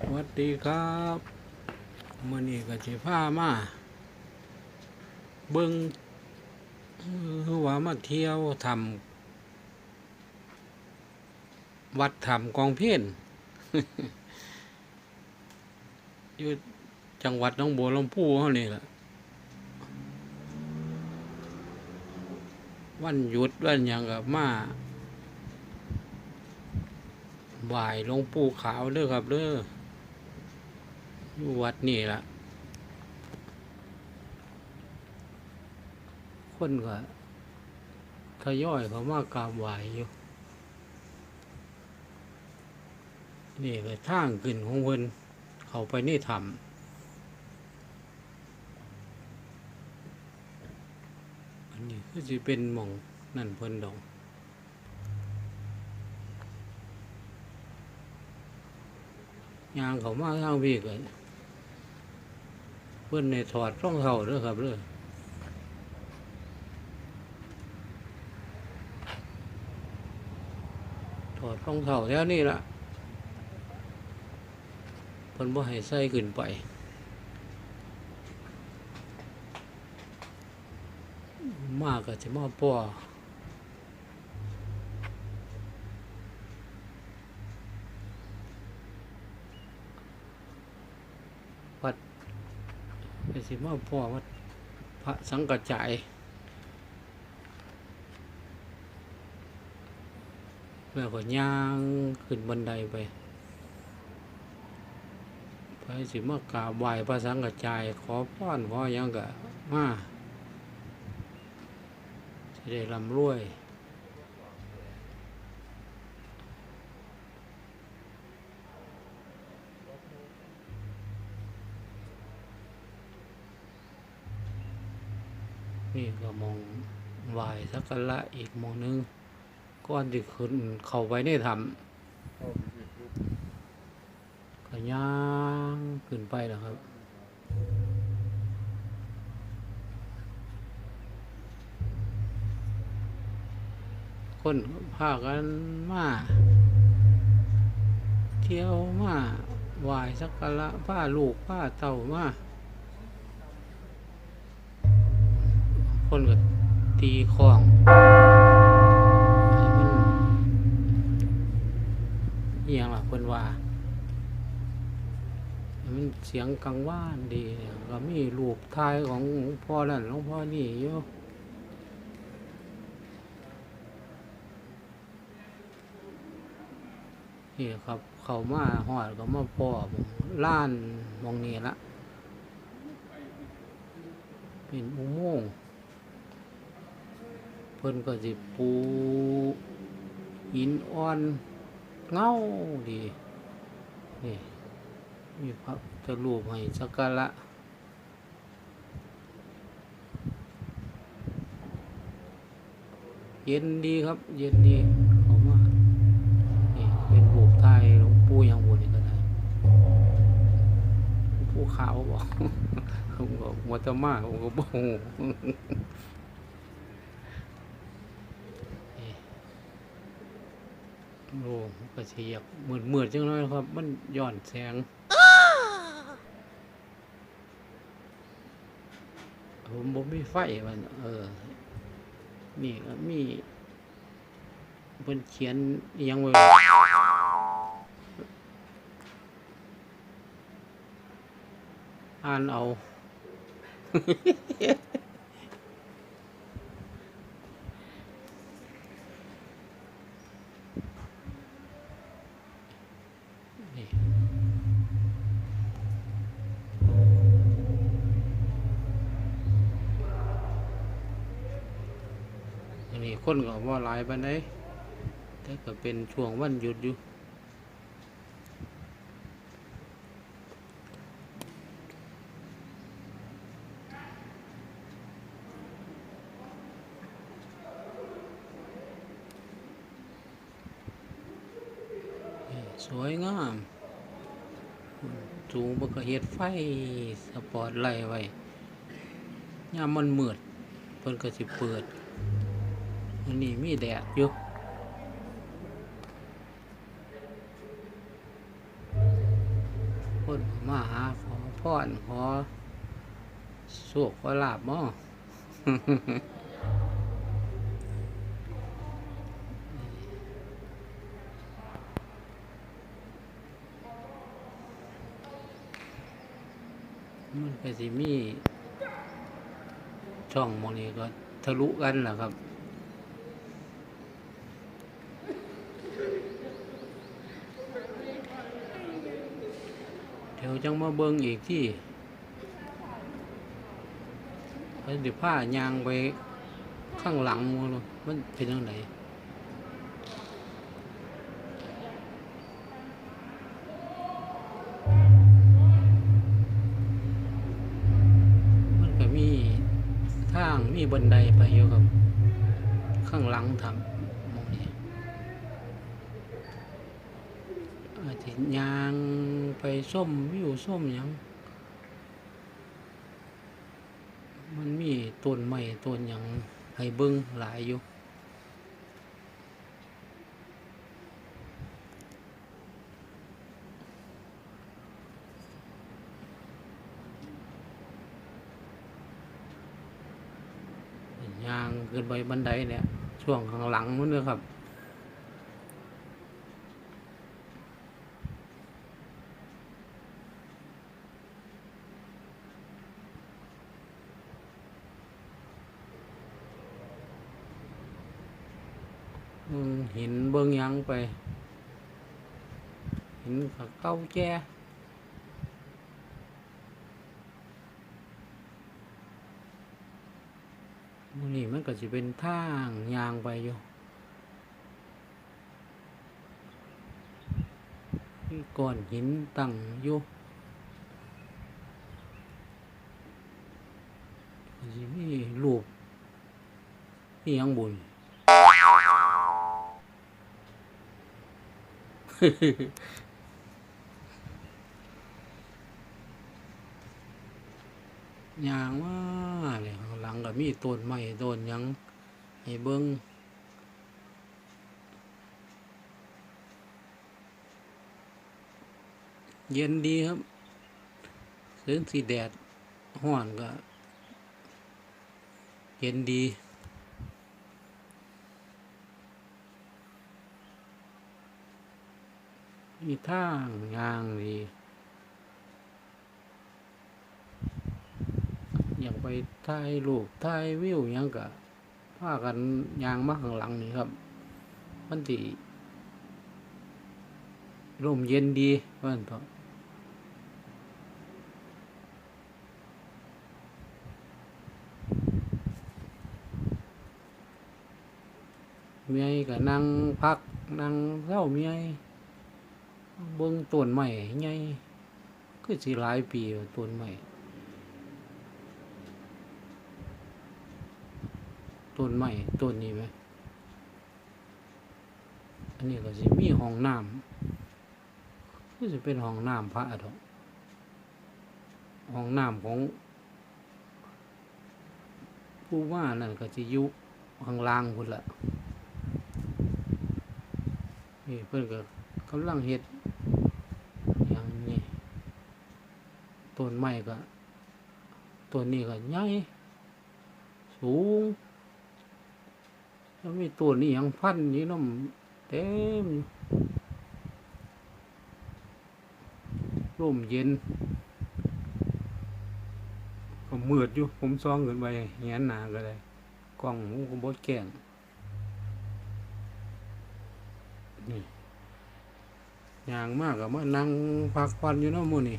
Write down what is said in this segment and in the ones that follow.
สวัสดีครับมื่อนี้ก็สิพามาเบิงว่ามาเที่ยวทำวัดทำกองเพี้ยนอยู่จังหวัดหน้องบัวลำพูเขานี่แหละวันหยุดวันหยังกับมาบ่ายลงปูขาวเด้อครับเด้อ อยู่วัดนี่ละคนก็ทยอยเขามากราบไหวอยู่ นี่ก็ทางขึ้นของเพิ่นเขาไปนี่ทำอันนี้ก็จะเป็นหม่องนั่นเพิ่นดอกยางเขามากทางพี่ก็เพื่อนในถอดร่องเท้าเด้อครับเด้อถอดรองเท้าแล้วนี่ละเพิ่นบ่ให้ใส่ขึ้นไปมากก็จะมาป้อ สิมาป้อวัดพระสังกัจจายแล้วก็ย่างขึ้นบันไดไปไปสิมากราบไหว้พระสังกัจจาย ขอพรขอหยังก็มาจะได้ร่ำรวย นี่ก็มองไหวสักการะอีกมองนึงก่อนที่ขึ้นเข้าไปในถ้ำก็ย่างขึ้นไปแล้วครับคนพากันมาเที่ยวมาไหวสักการะผ้าลูกผ้าเต่ามา คนก็ตีของให้มันเอียงล่ะคนว่ามันเสียงกังว่านดีก็มีรูปทายของหลวงพ่อนั่นหลวงพ่อนี่อยู่นี่ครับ เขามาหอดก็มาพ่อผมล้านมองนี้ละเป็นอุโมงค์ พิ่นก็สิปูหินอ่อนเงาดีนี่มีพระพุทธรูปให้สักการะเย็นดีครับ เย็นดีเขามานี่เป็นรูปไทยหลวงปู่ยังบุญนี่ก็ได้หลวงปู่ขาวบอกผมก็มัวแตมาผมก็บ่ฮู้นี่ โอ้มันก็สิอยกมืดๆจังเลยครับ มันย้อนแสง ผมบมีไฟมันเออนี่มีเพิ่นเขียนยังไว้อ่านเอา นี่อันนี้คนก็ว่าหลายปานใดแต่ก็เป็นช่วงวันหยุดอยู่ สวยงามสูงมันก็เฮ็ด ไฟสปอร์ตไลท์ไว้ยามมันมืดเพิ่นก็สิเปิดอันนี้มีแดดอยู่คนมาหาขอพรขอโชคขอลาบมัน ก็สิมีช่องมองนี้ก็ทะลุกันแหละครับ เดี๋ยวจังมาเบิ่งอีกที่เดี๋ยวผ้ายางไปข้างหลังมูเนอะมันเป็นยังไง บันไดไปอยู่ครับ ข้างหลังทำมองนี้อาจจะยางไปส้มวิวส้มยังมันมีต้นไม้ต้นอยังให้เบิ้งหลายอยู่ ยาง ขึ้นไปบันไดเนี่ย ช่วงข้างหลังนู้นเลยครับเห็นเบิ่งยังไปเห็นเขาเก้าแก่ มือนี้มันก็สิเป็นทางยางไปอยู่ก้อนหินตั้งอยู่ก็สิมีรูปมีหยังบุญยางว่าเลยข้างก็มีต้นไม้ต้นยังให้เบิ้งเย็นดีครับถึงสีแดดห้อนก็ เย็นดีมีท่างยางดี อยากไปถ่ายรูปถ่ายวิวยังกะพากันยางมาข้างหลังนี่ครับ มันสิร่มเย็นดีว่าซั่นเถอะเมียก็นั่งพักนั่งเศร้าเมียเบิ่งต้นใหญ่คือสิหลายปีแล้วต้นไม้ ต้นไม้ต้นนี้ไหมอันนี้ก็สิมีห้องน้ำก็จะเป็นห้องน้ำพระดอกห้องน้ำของ ผู้ว่านั่นก็จะอยู่ข้างล่างพุ่นละนี่เพื่อนก็กำลังเฮ็ดอย่างนี้ต้นไม้ก็ต้นนี้ก็ใหญ่สูง แล้วมีตัวนี้ยังพันอยู่น้ำเต็มร่มเย็นก็มืดอยู่ ผมซองเกินไปแงนหนาก็ได้กล้องผมก็บดแกล้งนี่ยางมากกับมานั่งพักผ่อนอยู่เน้ำมูนี่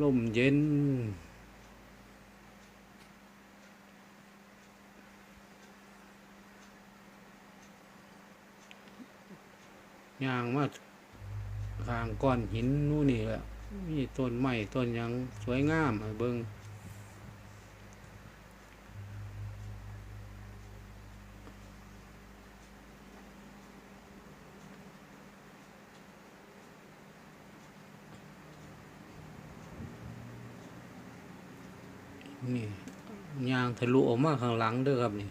ร่มเย็น ย่างมาข้างก้อนหินนู่นนี่แหละมีต้นไม้ต้นยังสวยงามให้เบิงนี่ยางทะลุออกมาข้างหลังเด้อครับนี่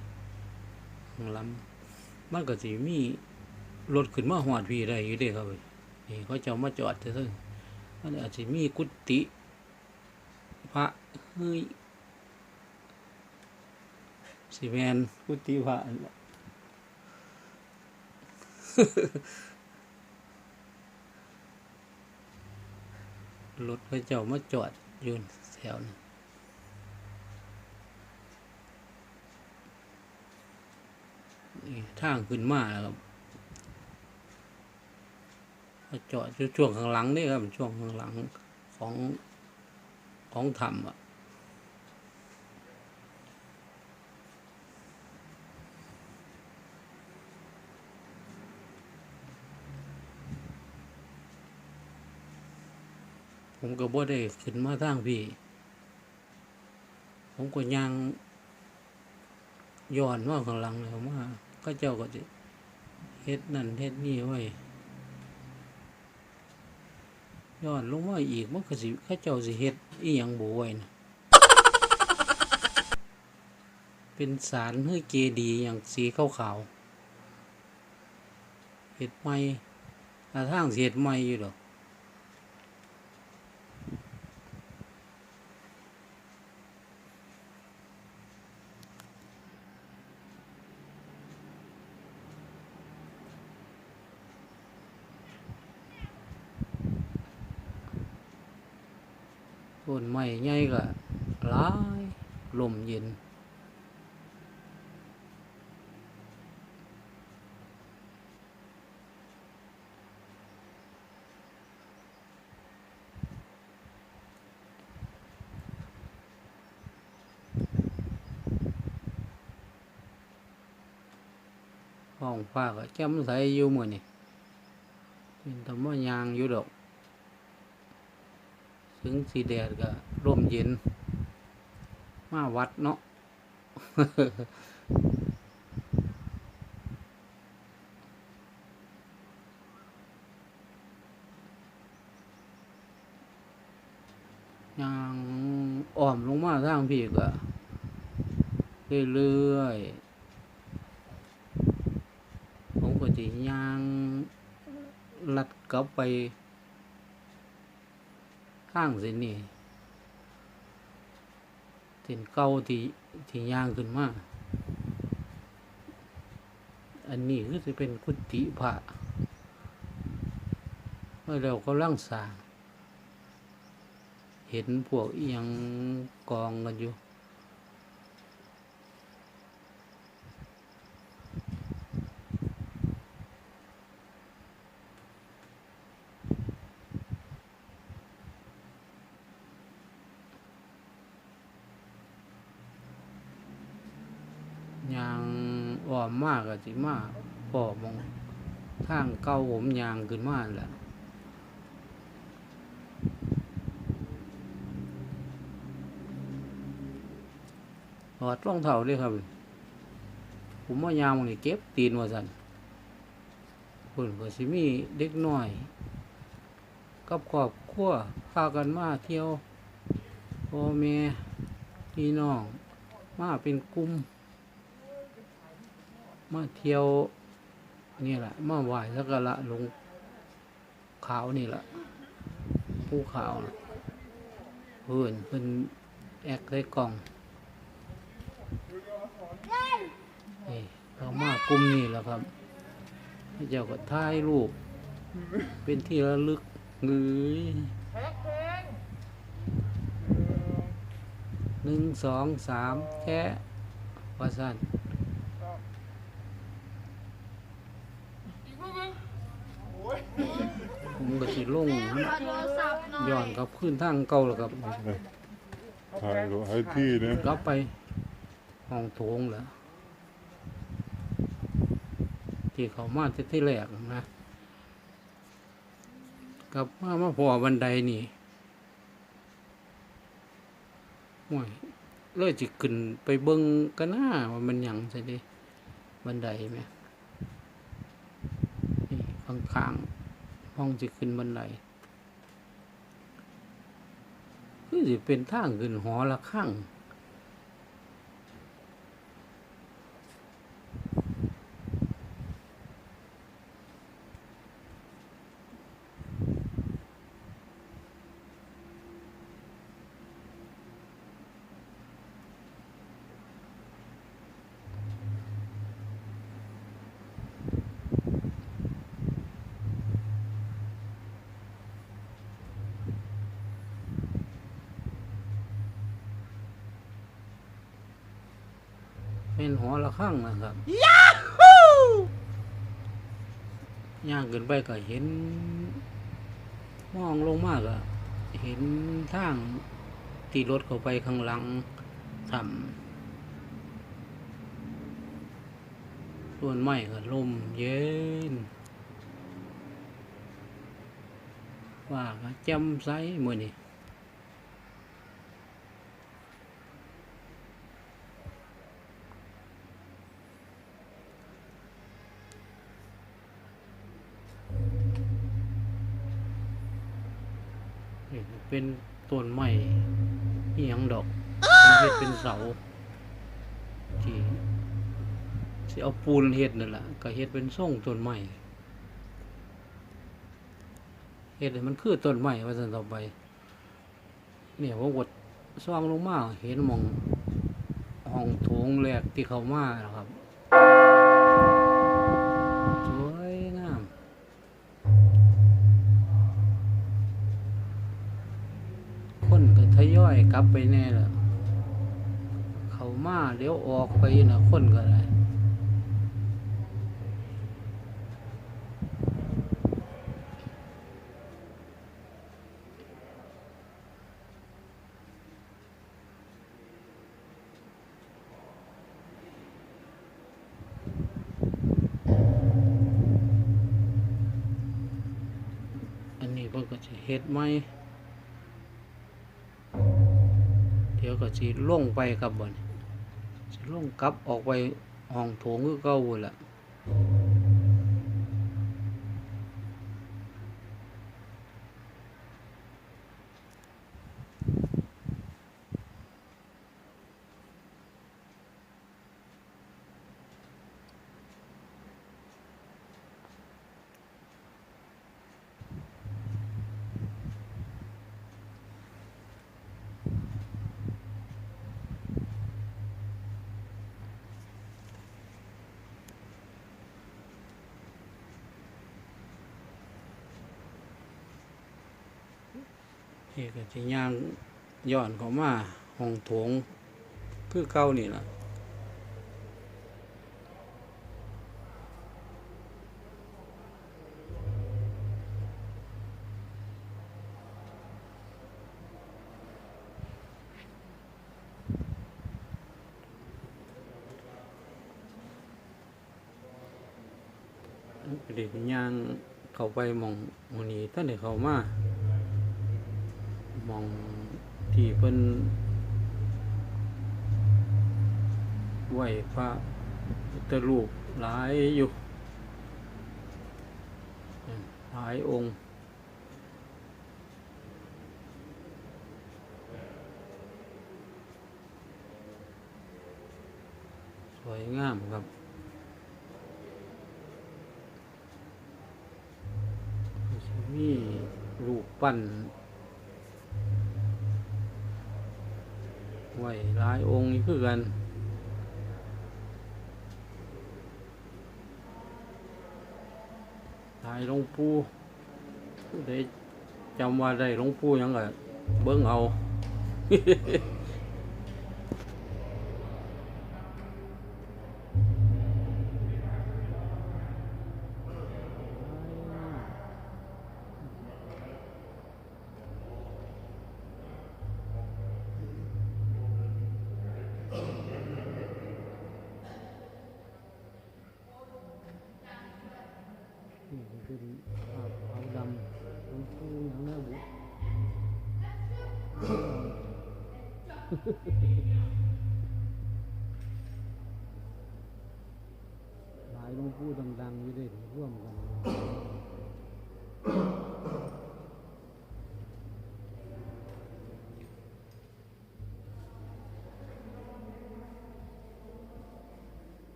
ข้างหลังมันก็สิมี รถขึ้นมาหอดพีได้อยู่เด้ครับนี่เขาจะเอามาจอดเถอะมันอาจจะมีกุฏิพระเฮ้ยสิแมนกุฏิพระรถพระเจ้ามาจอดอยู่แถวนี้นี่ทางขึ้นมาแล้วครับ มาจอดอยู่ช่วงข้างหลังนี่ครับช่วงข้างหลังของของธรรมอะผมก็บ่ได้ขึ้นมาทางพี่ ผมก็ยังย้อนมาข้างหลังแล้วมาก็เจ้าก็จะเฮ็ดนั่นเฮ็ดนี่ไว้ ย้อนลงมาอีกมันก็สิข้าเจ้าสิเฮ็ดอีหยังบ่ไว้นะเป็นสารเฮ้ยเจดีย์อย่างสีขาวๆเห็ดใหม่ถ้าทางเห็ดไม่อยู่ดอก ต้นไม้ใหญ่ก็หลายลมเย็น ห้ องฟ้าก็แจ่มใสอยู่มือนี่เป็นธรรมยางอยู่ดอกถึงสีแดดก็ร่มเย็น มาวัดเนาะยางอ้อมลงมาทางพี่ก็เรื่อยๆ ผมก็จะยางลัดกลับไปข้างส้นนี่เส้นเก่าที่ที่ยางขึ้นมาอันนี้ก็จะเป็นกุฏิพระเมื่อเราก็ร่างสร้าง เห็นพวกเอียงกองกันอยู่างอ้อมมากก็ สิมาพอมองทางเก่าผมยางขึ้นมาแหละถอดรองเท้าด้วยครับ ผมว่ายางมันนี่เก็บตีนว่าสันเพิ่นก็สิมีเด็กน้อย กับครอบครัวพากันมาเที่ยวพ่อแม่พี่น้อง มาเป็นกลุ่ม มาเที่ยวนี่แหละมาไหว้สักการะหลวงขาวนี่แหละผู้ขาวเพื่อนเพิ่อนแอกใส่กล่องนี่เรามากลุ่มนี่แหละครับเจ้าก็ถ่ายรูปเป็นที่ระลึกเงยหนึ่งสองสามแค่ว่าสั้น ผมก็สิลงขอโทรศัพท์หน่อยย้อนกลับขึ้นทางเก่าแล้วครับถ่ายรูปให้พี่นะกลับไปห้องโถงแหล้วที่เขามาที่ที่แรกนะกลับมามาพอบันไดนี่ห่วยเลยจิขึ้นไปเบิ้งกันหน้าว่ามันหยังใช่ดิบันไดไหมนี่ข้างๆ ห้องจะขึ้นบันไดคือสิเป็นทางขึ้นหอละข้าง เป็นหอระฆังนะครับย่างขึ้นไปก็เห็น มองลงมากอะเห็นทางตีรถเข้าไปข้างหลังทำส่วนไม้ก็ลมเย็น ว่าก็แจ่มใสมือนี่นี่ เป็นต้นไม้อียังดอกเฮ็ดเป็นเสาที่สิเอาปูนเฮ็ดนั่นแหละก็เฮ็ดเป็นทรงต้นไม้เฮ็ดให้มันคือต้นไม้ว่าซั่นต่อไป เนี่ยผมกดซ่องลงมาเห็นหมองห้องโถงแรกที่เขามาแล้วครับ ยอยกลับไปแน่ล้วเขามาเดี๋ยวออกไปนะคนก็ได้อันนี้เพิ่นก็จะเฮ็ดไหม ยวก็สิล่งไปครับบ่นี่สิลงกลับออกไปห้องโถงก็เก่าล่ะ นี่ก็สิย่างย้อนเข้ามาห้องโถงคือเก่านี่ล่ะเด็กย่างเข้าไปมองมองนี้ท่านได้เข้ามา องที่เพิ่นไหวพระพุทธรูปหลายอยู่ หลายองค์สวยงามครับ มีรูปปั้น ไห วหลายองค์คือกัน หลายหลวงปู่ได้จำว่าได้หลวงปู่ยังไงเบิ้งเอา ขึ้นภาพขาวดำทั้งคู่ทั้งนะบุหลายหลวงปู่ดังๆอยู่ได้ร่วมกัน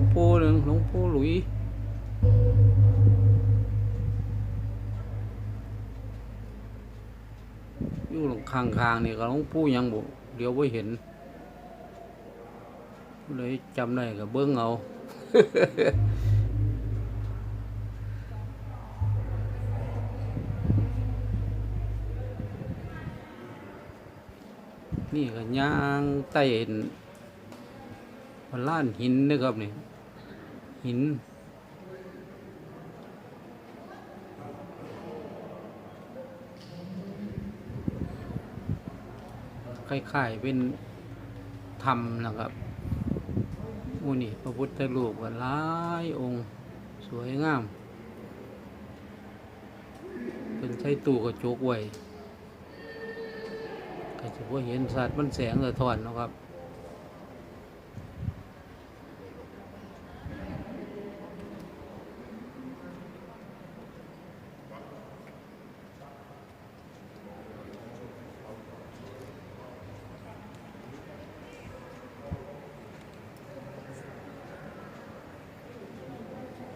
งปู่หนึ่งหลวงปู่หลุยอยู่หลงคางคางนี่ก็หลวงปู่ยังบุเดี๋ยวไว้เห็นเลยจำได้กับเบิ้งเอานี่ก็ย่างไต่ พนล้านหินนะครับนี่หิน คล้ายๆเป็นธรรมนะครับมูนี่พระพุทธรูปก็หลายองค์สวยงามเป็นใช้ตู้กระจกไว้ก็จะพอเห็นสัตว์มันแสงสะท้อนนะครับ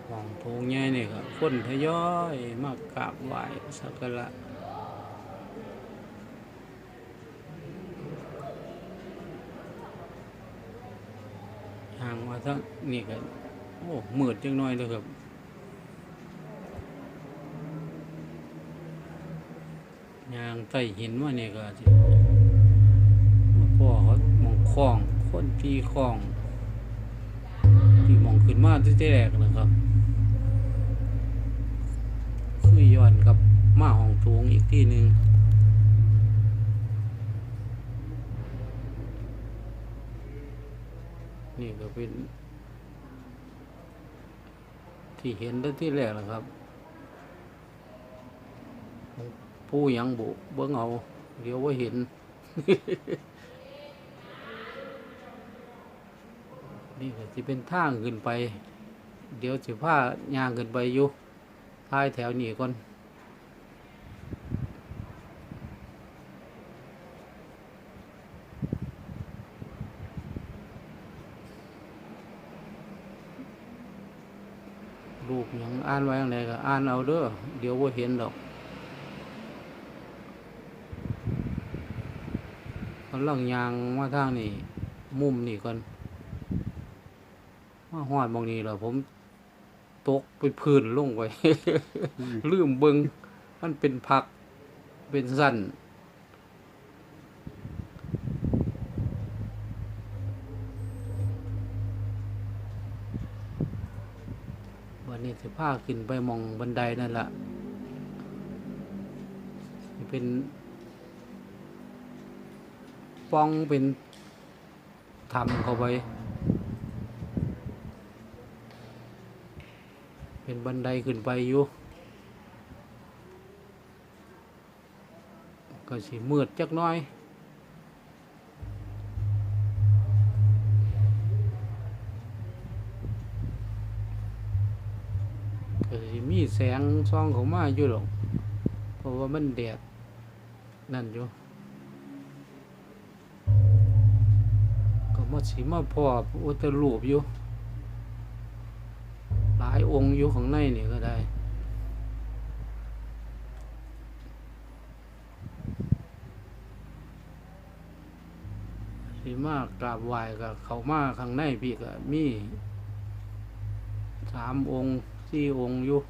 ของโพงใหญ่นี่ก็ คนทยอยมากราบไหว้สักการะห่างมาทั้งนี่ก็โอ้มืดจังน้อยเลยครับยางใต้หินว่านี่ก็สิพ่อเขามองคลอง คนที่คลองที่มองขึ้นมาที่แรกนะครับ คือย้อนกับมาห้องโถงอีกที่หนึ่งนี่ก็เป็น ที่เห็นตั้ที่แรกนะครับผู้ยังบุเบิ้งเอาเดี๋ยวว่าเห็น นี่ก็จะเป็นทางขึ้นไป เดี๋ยวสิผ้ายางขึ้นไปอยู่ ท้ายแถวนี้ก่อนรูปหยังอ่านไว้อย่างไรก็อ่านเอาเด้อเดี๋ยวว่าเห็นดอกกำลังยางมาทางนี้มุมนี่ก่อนมาหอดมองนี้แล้วผม ตกไปพื้นลงไปลืมเบิงมันเป็นพักเป็นสั้นวันนี้สิพาขึ้นไปหมองบันไดนั่นละสิเป็นป้องเป็นทำเข้าไป เป็นบันไดขึ้นไปอยู่ก็สิมืดจักน้อย ก็สิมีแสงส่องข้ามาอยู่หรอกเพราะว่ามันแดดนั่นอยู่ก็มาสิมาพอพระอุตรูปอยู่ องค์อยู่ข้างในนี่ก็ได้ที่มากกราบไหว้ก็เขามาข้างในพี่ก็มีสามองค์สี่องค์อยู่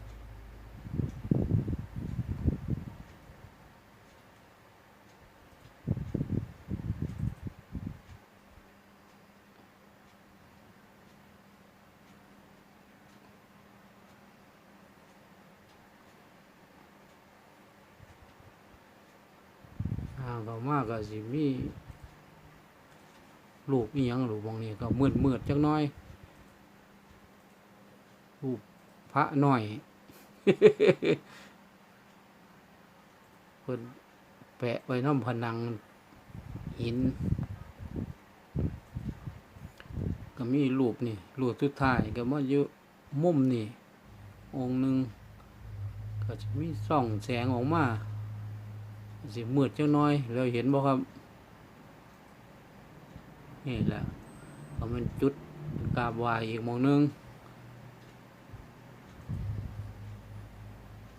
เขามากก็สิมีรูปอีหยังรูปบางนี้ก็มืดมืดจักน้อยรูปพระน่อยเพิ่นแปะไว้น้ำผนังหิน ก็มีรูปนี่รูปสุดท้ายก็มาอยู่มุมนี่องค์หนึ่งก็จะมีส่องแสงออกมา สิมืดจังน่อยเราเห็นบ่ครับ นี่แหละเขาป็นจุดกาบวายอีกมองนึง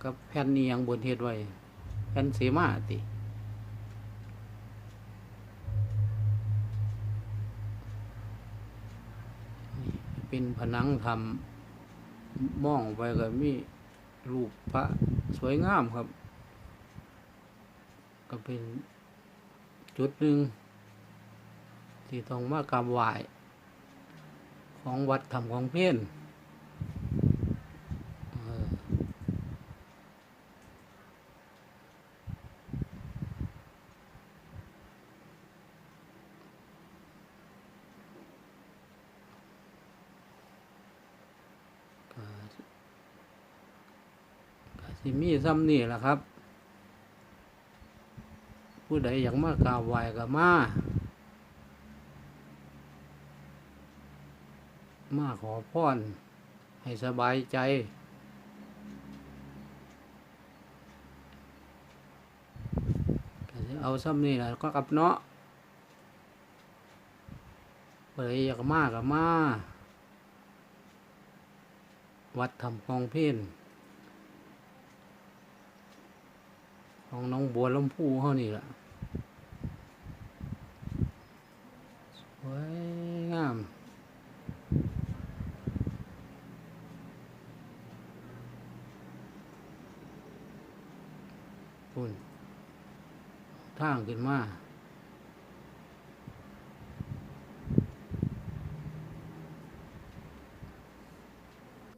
กับแผ่นนี้ยังบนเฮ็ดไว้แผ่นเสมาติเป็นผนังทำมองไปก็มีรูปพระสวยงามครับ ก็เป็นจุดหนึ่งที่ต้องมากราบไหว้ของวัดธรรมของเพี้ยนเออก็ก็สิมีซ้ำนี่แหละครับ ผู้ใดอยากมากราบไหว้ก็มา มาขอพรให้สบายใจ เอาซ้ำนี่แหละก็กับเนาะผู้ใดอยากมาก็มา วัดทำกองเพ่นของน้องบัวลำพูเขานี่แหละ วยงาม ปุ่นทางขึ้นมา